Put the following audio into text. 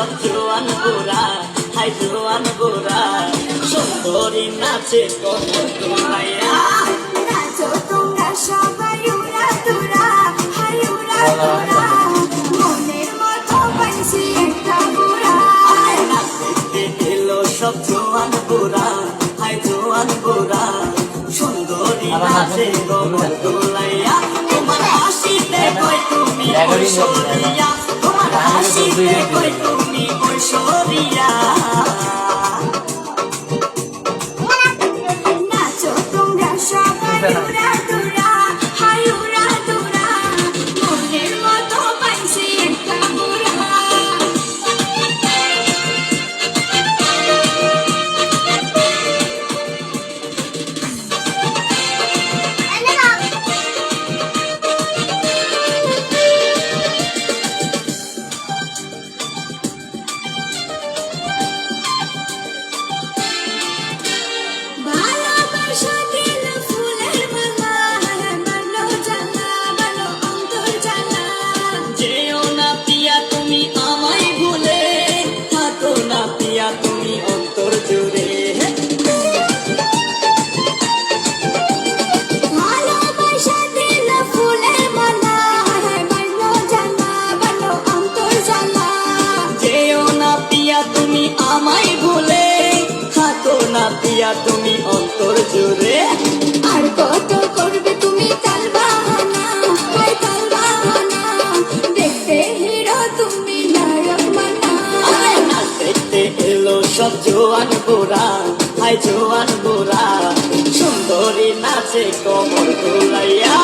সব জোয়ান গোরা হাই জোয়ান গোরা সুন্দরী নাচে কমর তোলাইয়া। নাচো তোমরা সবাই উড়া তোরা হাই উড়া তোরা মনের মতো পাইছি একটা বুড়া নাচতে এলো সব জোয়ান গোরা হাই জোয়ান গোরা সুন্দরী নাচে কমর তোলাইয়া। তোমার হাসিতে কই তুমি তোমার হাসিতে কই তুমি días. পিয়া তুমি আমায় ভুলে থাকো না পিয়া তুমি অন্তর জুড়ে। আর কত করবে তুমি তাল বাহানা হাই তাল বাহানা। দেখতে হিরো তুমি নায়ক মানা। না দেখতে এলো সব জোয়ান গোরা হাই জোয়ান গোরা সুন্দরী নাচে কমর দোলাইয়া।